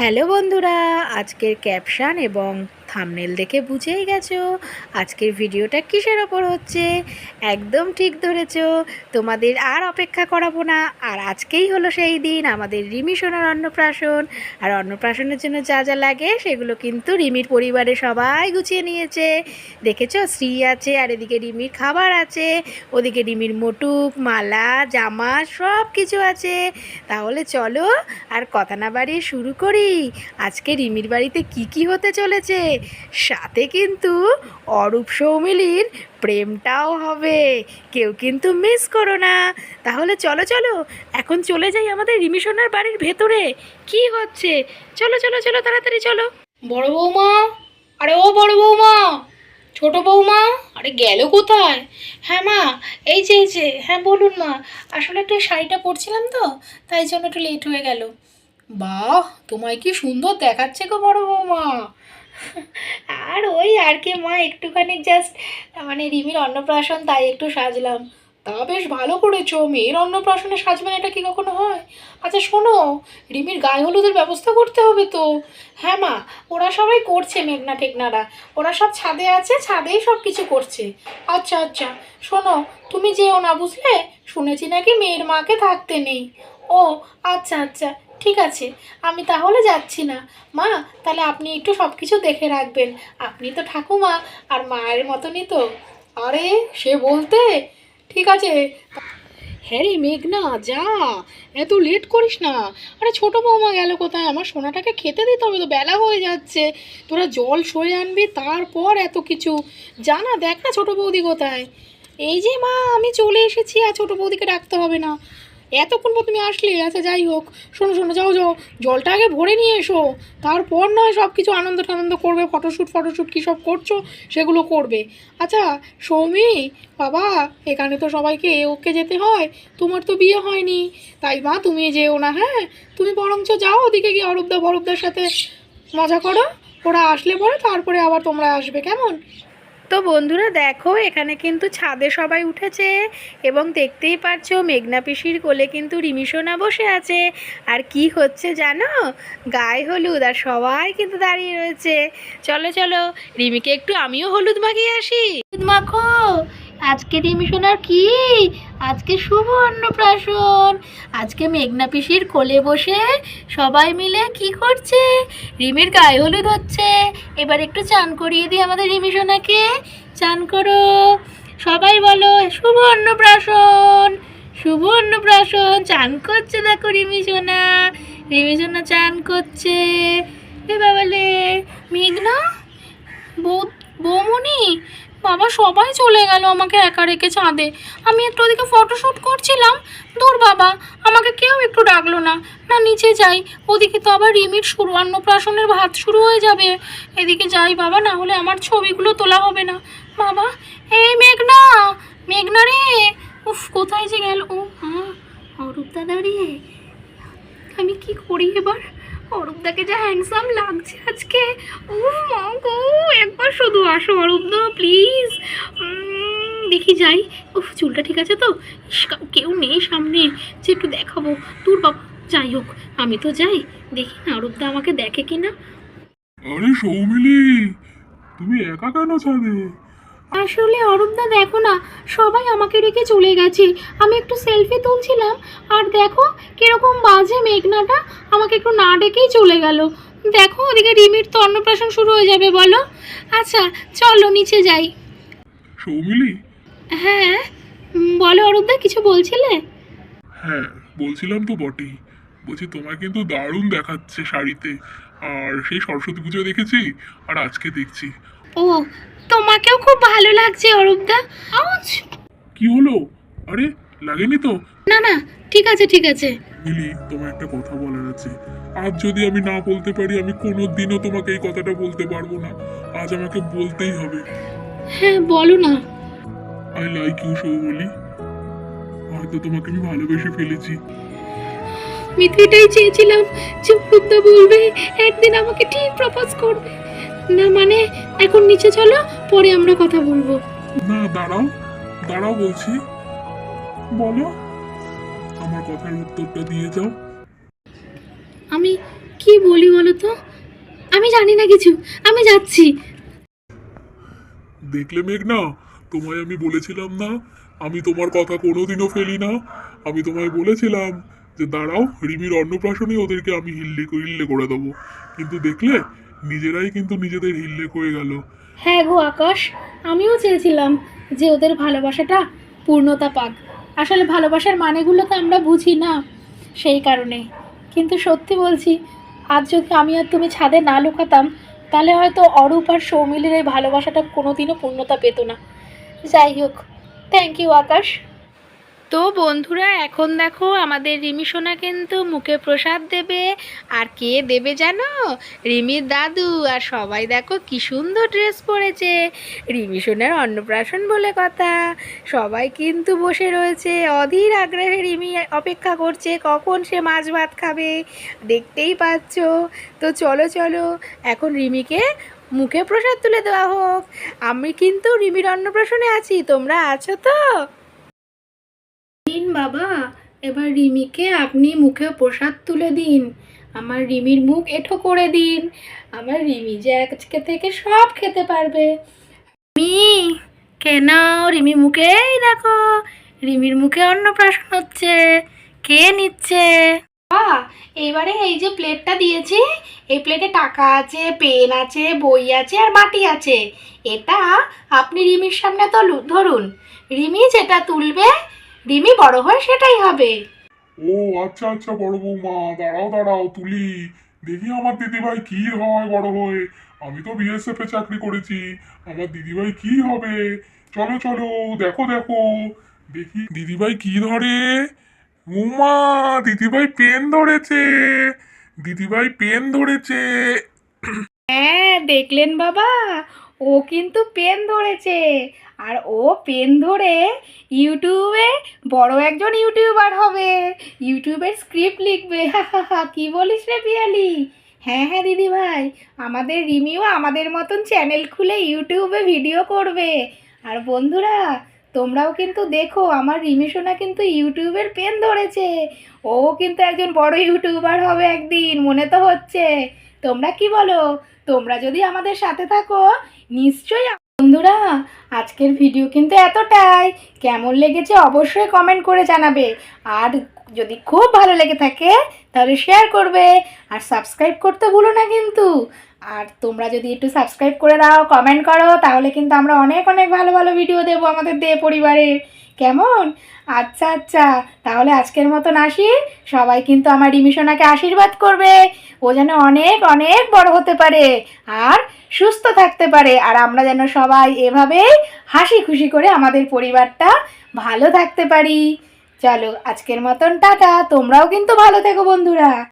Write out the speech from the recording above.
Hello বন্ধুরা আজকের caption এবং থামনেল দেখে বুঝেই গেছো। আজকের ভিডিওটা কিসের ওপর হচ্ছে? একদম ঠিক ধরেছ, তোমাদের আর অপেক্ষা করাবো না। আর আজকেই হলো সেই দিন, আমাদের রিমি সোনার অন্নপ্রাশন। আর অন্নপ্রাশনের জন্য যা যা লাগে, সেগুলো কিন্তু রিমির পরিবারে সবাই গুছিয়ে নিয়েছে। দেখেছ শ্রী আছে, আর এদিকে রিমির খাবার আছে, ওদিকে রিমির মোটুক, মালা, জামা সব কিছু আছে। তাহলে চলো, আর কথা না বাড়িয়ে শুরু করি। আজকে রিমির বাড়িতে কি কি হতে চলেছে? সাথে কিন্তু অরূপ সৌমিলির প্রেমটাও হবে। কেউ কিন্তু মিস করো না। তাহলে চলো চলো, এখন চলে যাই আমাদের রিমি সোনার বাড়ির ভেতরে। কি হচ্ছে? চলো চলো চলো, তাড়াতাড়ি চলো। বড় বৌমা, আরে ও বড় বৌমা, ছোট বৌমা, আরে গেল কোথায়? হ্যাঁ মা, এই যে এই যে হ্যাঁ বলুন মা, আসলে একটু শাড়িটা পরছিলাম তো, তাই জন্য একটু লেট হয়ে গেল। বাহ, তোমায় কি সুন্দর দেখাচ্ছে গো বড় বৌমা। আর ওই আর কি, মা, একটুখানি জাস্ট মানে রিমির অন্নপ্রাশন তাই একটু সাজলাম। তা বেশ ভালো করেছ, মেয়ের অন্নপ্রাশনে সাজবেন এটা কি কখনো হয়? আচ্ছা শোনো, রিমির গায়ে হলুদের ব্যবস্থা করতে হবে তো। হ্যাঁ মা, ওরা সবাই করছে মেঘনা টেকনারা ওরা সব ছাদে আছে, ছাদেই সব কিছু করছে। আচ্ছা আচ্ছা শোনো, তুমি যেও না বুঝলে? শুনেছি নাকি মেয়ের মাকে থাকতে নেই। ও আচ্ছা আচ্ছা ঠিক আছে, আমি তাহলে যাচ্ছি না। মা, তাহলে আপনি একটু সব কিছু দেখে রাখবেন। আপনি তো ঠাকুমা, আর মায়ের মতনই তো। আরে, সে বলতে? ঠিক আছে। হ্যাঁ রে মেঘনা, যা! এত লেট করিস না। আরে, ছোট বৌমা গেল কোথায়? আমার সোনাটাকে খেতে দিতে হবে তো, বেলা হয়ে যাচ্ছে। তোরা জল সয়ে আনবি, তারপর এত কিছু। জানা দেখ না ছোট বৌদি কোথায়। এই যে মা, আমি চলে এসেছি, আর ছোট বৌদিকে ডাকতে হবে না। এতক্ষণ পর তুমি আসলে আচ্ছা যাই হোক, শোনো শোনো, যাও যাও, জলটা আগে ভরে নিয়ে এসো। তারপর নয় সব কিছু আনন্দ টানন্দ করবে ফটোশ্যুট ফটোশ্যুট কী সব করছ, সেগুলো করবে। আচ্ছা সৌমি, বাবা, এখানে তো সবাইকে এ ওকে যেতে হয়, তোমার তো বিয়ে হয়নি। তাই মা, তুমি যেও না হ্যাঁ? তুমি বরঞ্চ যাও ওদিকে গিয়ে অরূপদা, বরূপদার সাথে মজা করো। ওরা আসলে পরে, তারপরে আবার তোমরা আসবে, কেমন? তো বন্ধুরা দেখো, এখানে কিন্তু ছাদে সবাই উঠেছে এবং দেখতেই পারছ মেঘনা পিসির কোলে কিন্তু রিমিশোনা বসে আছে। আর কি হচ্ছে জানো? গায়ে হলুদ আর সবাই কিন্তু দাঁড়িয়ে রয়েছে। চলো চলো, রিমিকে একটু আমিও হলুদ মাখিয়ে আসি। হলুদ মাখো। আজকে রিমিসোনার কি? আজকে শুভ অন্নপ্রাশন। আজকে মেঘনা পিসির কোলে বসে সবাই মিলে কি করছে? রিমির গায়ে হলুদ হচ্ছে। এবার একটু চান করিয়ে দিই আমাদের রিমি সোনাকে চান করো। সবাই বলো, শুভ অন্নপ্রাশন। শুভ অন্নপ্রাশন। চান করছে দেখো রিমি সোনা। রিমি চান করছে। এ বাবালে, মেঘনা, বৌ বৌমনি বাবা সবাই চলে গেল আমাকে একা রেখে চাঁদে আমি একটু ওদিকে ফটোশ্যুট করছিলাম। দূর বাবা, আমাকে কেউ একটু ডাকলো না। না, নিচে যাই। ওদিকে তো আবার রিমির শুরু, অন্নপ্রাশনের ভাত শুরু হয়ে যাবে। এদিকে যাই বাবা, না হলে আমার ছবিগুলো তোলা হবে না। বাবা, এই মেঘনা মেঘনা রে। উফ, কোথায় যে গেল? ও মা অরূপদা দাঁড়িয়ে আমি কি করি এবার? অরূপদাকে যা হ্যান্ডসাম লাগছে আজকে। ও মা গো, একবার শুধু আসো অরূপদা প্লিজ দেখি যাই। উফ চুলটা ঠিক আছে তো? ইস, কাউ- কেউ নেই সামনে। যে একটু দেখাবো। তোর বাবা যাই হোক আমি তো যাই। দেখি না অরূপদা আমাকে দেখে কি না আরে সৌমিলি তুমি একা কেন ছাদে? আসলে অরূপদা দেখো না সবাই আমাকে রেখে চলে গেছে। আমি একটু সেলফি তুলছিলাম আর দেখো কীরকম বাজে মেঘনাটা আমাকে একটু না ডেকেই চলে গেল। দেখো ওদিকে রিমির তো অন্নপ্রাশন শুরু হয়ে যাবে বলো। আচ্ছা চলো নিচে যাই। সৌমিলি হ্যাঁ বলো অরূপদা কিছু বলছিলে? হ্যাঁ বলছিলাম তো বটেই বলছি তোমার কিন্তু দারুণ দেখাচ্ছে শাড়িতে। আর সেই সরস্বতী পুজো দেখেছি আর আজকে দেখছি। ও তোমাকেও খুব ভালো লাগছে অরূপদা। আউচ কি হলো? আরে লাগেনি তো? না না ঠিক আছে ঠিক আছে। মিলি তোমার একটা কথা বলার আছে। আজ যদি আমি না বলতে পারি আমি কোনো দিনও তোমাকে এই কথাটা বলতে পারব না। আজ আমাকে বলতেই হবে। হ্যাঁ বলো না। আই লাইক ইউ সৌমলি হয়তো তোমাকে আমি ভালোবেসে ফেলেছি। এটাই চেয়েছিলাম যে অরূপদা বলবে একদিন আমাকে ঠিক প্রপোজ করবে। না মানে এখন নিচে চলো পরে আমরা কথা বলব। না দাঁড়াও দাঁড়াও বলছি। বলো আমার কথার উত্তরটা দিয়ে যাও। আমি কি বলি বলো তো? আমি জানি না কিছু আমি যাচ্ছি। দেখলে মেঘনা তোমায় আমি বলেছিলাম না, আমি তোমার কথা কোনোদিনও ফেলি না। আমি তোমায় বলেছিলাম যে, দাঁড়াও, রিমির অন্নপ্রাশনে ওদেরকে আমি হিল্লে হিল্লে করে দেবো। কিন্তু দেখলে, নিজেরাই কিন্তু নিজেদের হিল্লে হয়ে গেল। হ্যাঁ গো আকাশ, আমিও চেয়েছিলাম যে, ওদের ভালোবাসাটা পূর্ণতা পাক। আসলে ভালোবাসার মানেগুলো তো আমরা বুঝি না সেই কারণে। কিন্তু সত্যি বলছি, আজ যদি আমি আর তুমি ছাদে না লুকাতাম, তাহলে হয়তো অরূপ আর সৌমিলের এই ভালোবাসাটা কোনোদিনও পূর্ণতা পেত না। যাই হোক থ্যাংক ইউ আকাশ। তো বন্ধুরা, এখন দেখো আমাদের রিমি সোনা কিন্তু মুখে প্রসাদ দেবে, আর কে দেবে জানো? রিমির দাদু, আর সবাই দেখো কি সুন্দর ড্রেস পরেছে। রিমি সোনার অন্নপ্রাশন বলে কথা। সবাই কিন্তু বসে রয়েছে। অধীর আগ্রহে রিমি অপেক্ষা করছে, কখন সে মাছ ভাত খাবে, দেখতেই পাচ্ছ। তো চলো চলো, এখন রিমিকে মুখে প্রসাদ তুলে দেওয়া হোক। আমি কিন্তু রিমির অন্নপ্রাশনে আছি, তোমরা আছো তো? দিন বাবা, এবার রিমিকে আপনি মুখে প্রসাদ তুলে দিন। আমার রিমির মুখ এঠো করে দিন। আমার রিমি যে আজকে থেকে সব খেতে পারবে। রিমি কেন রিমি মুখেই দেখো, রিমির মুখে অন্নপ্রাশন হচ্ছে কে নিচ্ছে। বাবা এবারে এই যে প্লেটটা দিয়েছি এই প্লেটে টাকা আছে পেন আছে, বই আছে আর বাটি আছে। এটা আপনি রিমির সামনে তুলুন ধরুন, রিমি যেটা তুলবে, রিমি বড় হয়ে সেটাই হবে। ও আচ্ছা আচ্ছা বড় বৌমা, দাঁড়াও দাঁড়াও, তুলি। দেখি আমার দিদিভাই কি হয় বড় হয়ে। আমি তো বিএসএফ এ চাকরি করেছি, আমার দিদিভাই কি হবে? চলো চলো, দেখো দেখো। দেখি দিদিভাই কি ধরে? উমা দিদিভাই পেন ধরেছে। দিদিভাই পেন ধরেছে। হ্যাঁ দেখলেন বাবা, ও কিন্তু পেন ধরেছে। আর ও পেন ধরে ইউটিউবে বড় একজন ইউটিউবার হবে। ইউটিউবের স্ক্রিপ্ট লিখবে। কি বলিস রে পিয়ালি? হ্যাঁ হ্যাঁ দিদি ভাই আমাদের রিমিও আমাদের মতন চ্যানেল খুলে ইউটিউবে ভিডিও করবে। আর বন্ধুরা তোমরাও কিন্তু দেখো, আমার রিমিশোনা কিন্তু ইউটিউবের পেন ধরেছে। ও কিন্তু একজন বড় ইউটিউবার হবে একদিন, মনে তো হচ্ছে। তোমরা কি বলো? তোমরা যদি আমাদের সাথে থাকো, নিশ্চয়ই বন্ধুরা, আজকের ভিডিও কিন্তু এতটাই। কেমন লেগেছে অবশ্যই কমেন্ট করে জানাবে। আর যদি খুব ভালো লেগে থাকে, তাহলে শেয়ার করবে। আর সাবস্ক্রাইব করতে ভুলো না কিন্তু। আর তোমরা যদি একটু সাবস্ক্রাইব করে দাও কমেন্ট করো, তাহলে কিন্তু আমরা অনেক অনেক ভালো ভালো ভিডিও দেবো আমাদের দে পরিবারের। কেমন? আচ্ছা আচ্ছা। তাহলে আজকের মতন আসি। সবাই কিন্তু আমার রিমিশনাকে আশীর্বাদ করবে। ও যেন অনেক অনেক বড় হতে পারে আর সুস্থ থাকতে পারে। আর আমরা যেন সবাই এভাবেই হাসি খুশি করে আমাদের পরিবারটা ভালো থাকতে পারি। চলো, আজকের মতন টাটা। তোমরাও কিন্তু ভালো থেকো, বন্ধুরা।